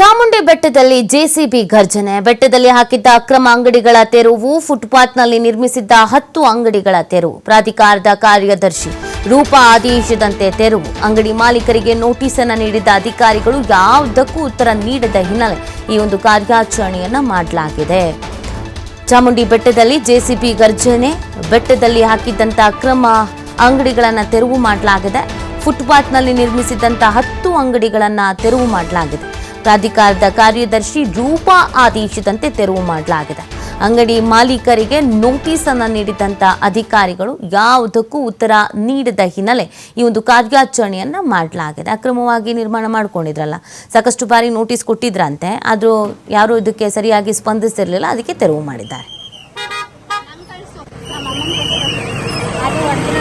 ಚಾಮುಂಡಿ ಬೆಟ್ಟದಲ್ಲಿ ಜೆಸಿಬಿ ಘರ್ಜನೆ ಬೆಟ್ಟದಲ್ಲಿ ಹಾಕಿದ್ದ ಅಕ್ರಮ ಅಂಗಡಿಗಳ ತೆರವು, ಫುಟ್ಪಾತ್ನಲ್ಲಿ ನಿರ್ಮಿಸಿದ್ದ ಹತ್ತು ಅಂಗಡಿಗಳ ತೆರವು. ಪ್ರಾಧಿಕಾರದ ಕಾರ್ಯದರ್ಶಿ ರೂಪ ಆದೇಶದಂತೆ ತೆರವು. ಅಂಗಡಿ ಮಾಲೀಕರಿಗೆ ನೋಟಿಸ್ ಅನ್ನು ನೀಡಿದ ಅಧಿಕಾರಿಗಳು ಯಾವುದಕ್ಕೂ ಉತ್ತರ ನೀಡದ ಹಿನ್ನೆಲೆ ಈ ಒಂದು ಕಾರ್ಯಾಚರಣೆಯನ್ನ ಮಾಡಲಾಗಿದೆ. ಚಾಮುಂಡಿ ಬೆಟ್ಟದಲ್ಲಿ ಜೆಸಿಬಿ ಗರ್ಜನೆ, ಬೆಟ್ಟದಲ್ಲಿ ಹಾಕಿದ್ದಂತ ಅಕ್ರಮ ಅಂಗಡಿಗಳನ್ನು ತೆರವು ಮಾಡಲಾಗಿದೆ. ಫುಟ್ಪಾತ್ನಲ್ಲಿ ನಿರ್ಮಿಸಿದ್ದಂಥ ಹತ್ತು ಅಂಗಡಿಗಳನ್ನು ತೆರವು ಮಾಡಲಾಗಿದೆ. ಪ್ರಾಧಿಕಾರದ ಕಾರ್ಯದರ್ಶಿ ರೂಪಾ ಆದೇಶದಂತೆ ತೆರವು ಮಾಡಲಾಗಿದೆ. ಅಂಗಡಿ ಮಾಲೀಕರಿಗೆ ನೋಟಿಸ್ ಅನ್ನು ನೀಡಿದಂಥ ಅಧಿಕಾರಿಗಳು ಯಾವುದಕ್ಕೂ ಉತ್ತರ ನೀಡದ ಹಿನ್ನೆಲೆ ಈ ಒಂದು ಕಾರ್ಯಾಚರಣೆಯನ್ನ ಮಾಡಲಾಗಿದೆ. ಅಕ್ರಮವಾಗಿ ನಿರ್ಮಾಣ ಮಾಡ್ಕೊಂಡಿದ್ರಲ್ಲ, ಸಾಕಷ್ಟು ಬಾರಿ ನೋಟಿಸ್ ಕೊಟ್ಟಿದ್ರಂತೆ, ಆದರೂ ಯಾರೂ ಇದಕ್ಕೆ ಸರಿಯಾಗಿ ಸ್ಪಂದಿಸಿರಲಿಲ್ಲ, ಅದಕ್ಕೆ ತೆರವು ಮಾಡಿದ್ದಾರೆ ಅದು ಒರಿಜಿನಲ್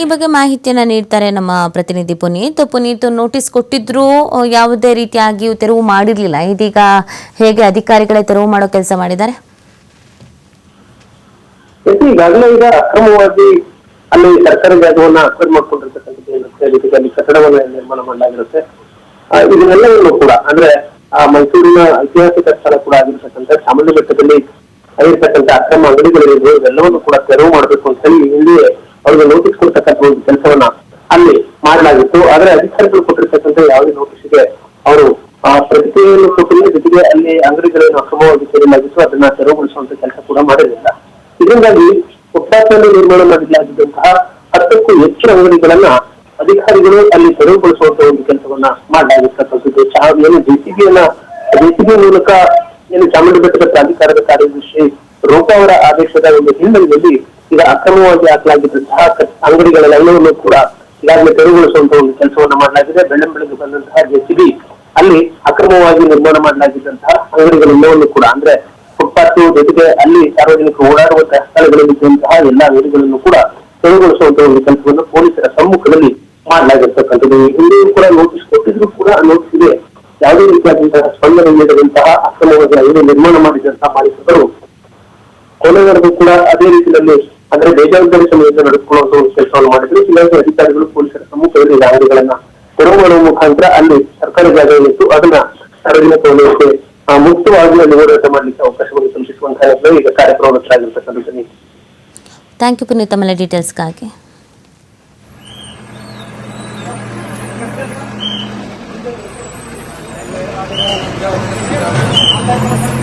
ಈ ಬಗ್ಗೆ ಮಾಹಿತಿಯನ್ನ ನೀಡ್ತಾರೆ ನಮ್ಮ ಪ್ರತಿನಿಧಿ ಪುನೀತ್. ಪುನೀತ್ ನೋಟಿಸ್ ಕೊಟ್ಟಿದ್ರು ಯಾವುದೇ ರೀತಿಯಾಗಿ ತೆರವು ಮಾಡಿರಲಿಲ್ಲ. ಇದೀಗ ಹೇಗೆ ಅಧಿಕಾರಿಗಳೇ ತೆರವು ಮಾಡೋ ಕೆಲಸ ಮಾಡಿದ್ದಾರೆ? ಈಗಾಗಲೇ ಈಗ ಅಕ್ರಮವಾಗಿ ಅಲ್ಲಿ ಸರ್ಕಾರಿ ಜಾಗವನ್ನ ಅಕ್ರಮ ಮಾಡ್ಕೊಂಡಿರ್ತಕ್ಕಂಥದ್ದು ಕಟ್ಟಡವನ್ನ ನಿರ್ಮಾಣ ಮಾಡಲಾಗಿರುತ್ತೆ. ಇದನ್ನೆಲ್ಲವನ್ನು ಕೂಡ, ಅಂದ್ರೆ ಆ ಮೈಸೂರಿನ ಐತಿಹಾಸಿಕ ಸ್ಥಳ ಕೂಡ ಆಗಿರ್ತಕ್ಕಂಥ ಚಾಮುಂಡಿ ಬೆಟ್ಟದಲ್ಲಿ ಆಗಿರ್ತಕ್ಕಂಥ ಅಕ್ರಮ ಅಂಗಡಿಗಳಿರ್ಬೋದು ಇವೆಲ್ಲವನ್ನು ಕೂಡ ತೆರವು ಮಾಡಬೇಕು ಅಂತ ಹೇಳಿ ಹಿಂದೆ ಅವರಿಗೆ ನೋಟಿಸ್ ಕೊಡ್ತಕ್ಕಂಥ ಒಂದು ಕೆಲಸವನ್ನ ಅಲ್ಲಿ ಮಾಡಲಾಗಿತ್ತು. ಆದ್ರೆ ಅಧಿಕಾರಿಗಳು ಕೊಟ್ಟಿರ್ತಕ್ಕಂಥ ಯಾವುದೇ ಇದೆ ಅವರು, ಆ ಪ್ರತಿಕ್ರಿಯೆಯನ್ನು ಕೊಟ್ಟಿಲ್ಲ. ಜೊತೆಗೆ ಅಲ್ಲಿ ಅಂಗಡಿಗಳನ್ನು ಅಕ್ರಮವಾಗಿ ಸೇರಲಾಗಿತ್ತು ಅದನ್ನ ತೆರವುಗೊಳಿಸುವಂತ ಕೆಲಸ ಕೂಡ ಮಾಡಿರಲಿಲ್ಲ. ಇದರಿಂದಾಗಿ ಫುಟ್ಪಾತ್ನಲ್ಲಿ ನಿರ್ಮಾಣ ಮಾಡಲಾಗಿದ್ದಂತಹ ಹತ್ತಕ್ಕೂ ಹೆಚ್ಚು ಅಂಗಡಿಗಳನ್ನ ಅಧಿಕಾರಿಗಳು ಅಲ್ಲಿ ತೆರವುಗೊಳಿಸುವಂತ ಒಂದು ಕೆಲಸವನ್ನ ಚಾ ಏನು ಜೆಸಿಬಿಯನ್ನ ಜೆಸಿಬಿ ಮೂಲಕ ಏನು ಚಾಮುಂಡಿ ಬೆಟ್ಟದ ಪ್ರಾಧಿಕಾರದ ಕಾರ್ಯದರ್ಶಿ ರೂಪ ಅವರ ಆದೇಶದ ಒಂದು ಹಿನ್ನೆಲೆಯಲ್ಲಿ ಈಗ ಅಕ್ರಮವಾಗಿ ಹಾಕಲಾಗಿದ್ದಂತಹ ಅಂಗಡಿಗಳ ಅಂಗಡಿಗಳೆಲ್ಲವನ್ನೂ ಕೂಡ ಈಗಾಗಲೇ ತೆರವುಗೊಳಿಸುವಂತಹ ಒಂದು ಕೆಲಸವನ್ನು ಮಾಡಲಾಗಿದೆ. ಬೆಳ್ಳಂ ಬೆಳಗ್ಗೆ ಬಂದಂತಹ ಜೆಸಿಬಿ, ಅಲ್ಲಿ ಅಕ್ರಮವಾಗಿ ನಿರ್ಮಾಣ ಮಾಡಲಾಗಿದ್ದಂತಹ ಅಂಗಡಿಗಳೆಲ್ಲವನ್ನು ಕೂಡ, ಅಂದ್ರೆ ಫುಟ್ಪಾತ್ ಜೊತೆಗೆ ಅಲ್ಲಿ ಸಾರ್ವಜನಿಕರು ಓಡಾಡುವಂತಹ ಸ್ಥಳಗಳಲ್ಲಿದ್ದಂತಹ ಎಲ್ಲಾ ಅಂಗಡಿಗಳನ್ನು ಕೂಡ ತೆರವುಗೊಳಿಸುವಂತಹ ಒಂದು ಕೆಲಸವನ್ನು ಪೊಲೀಸರ ಸಮ್ಮುಖದಲ್ಲಿ ಮಾಡಲಾಗಿರ್ತಕ್ಕಂಥದ್ದು. ಹಿಂದೆಯೂ ಕೂಡ ನೋಟಿಸ್ ಕೊಟ್ಟಿದ್ರು ಕೂಡ ರೀತಿಯಾದಂತಹ ಸ್ಪಂದನೆ ನೀಡದಂತಹ ಅಕ್ರಮವಾಗಿ ಅವರು ನಿರ್ಮಾಣ ಮಾಡಿದಂತಹ ಮಾಲೀಕರು ಕೊನೆವರೆಗೂ ಕೂಡ ಅದೇ ರೀತಿಯಲ್ಲಿ, ಅಂದ್ರೆ ಬೇಜವಾಬ್ದಾರಿ ಸಮಯದಲ್ಲಿ ನಡೆದುಕೊಳ್ಳುವಂತ ಒಂದು ಕೆಲಸವನ್ನು ಮಾಡಿದ್ರು. ಹೀಗಾಗಿ ಅಧಿಕಾರಿಗಳು ಪೊಲೀಸರ ಸಮ್ಮುಖದಲ್ಲಿ ಈ ಅಂಗಡಿಗಳನ್ನ ತೆರವು ಮಾಡುವ ಮುಖಾಂತರ ಅಲ್ಲಿ ಸರ್ಕಾರಿ ಜಾಗ ಏನಿತ್ತು ಅದನ್ನ ಸಾರ್ವಜನಿಕ ವಲಯಕ್ಕೆ ಮುಕ್ತವಾಗಿ ಅಲ್ಲಿ ಹೋರಾಟ ಮಾಡಲಿಕ್ಕೆ ಅವಕಾಶವನ್ನು ಕಲ್ಪಿಸುವಂತಹ ಈಗ ಕಾರ್ಯಪ್ರವೃತ್ತರಾಗಿರ್ತಕ್ಕಂಥದ್ದು ಥ್ಯಾಂಕ್ ಯು ಪುನೀತ್, ತಮ್ಮೆಲ್ಲ ಡೀಟೇಲ್ಸ್ಗಾಗಿ Gracias.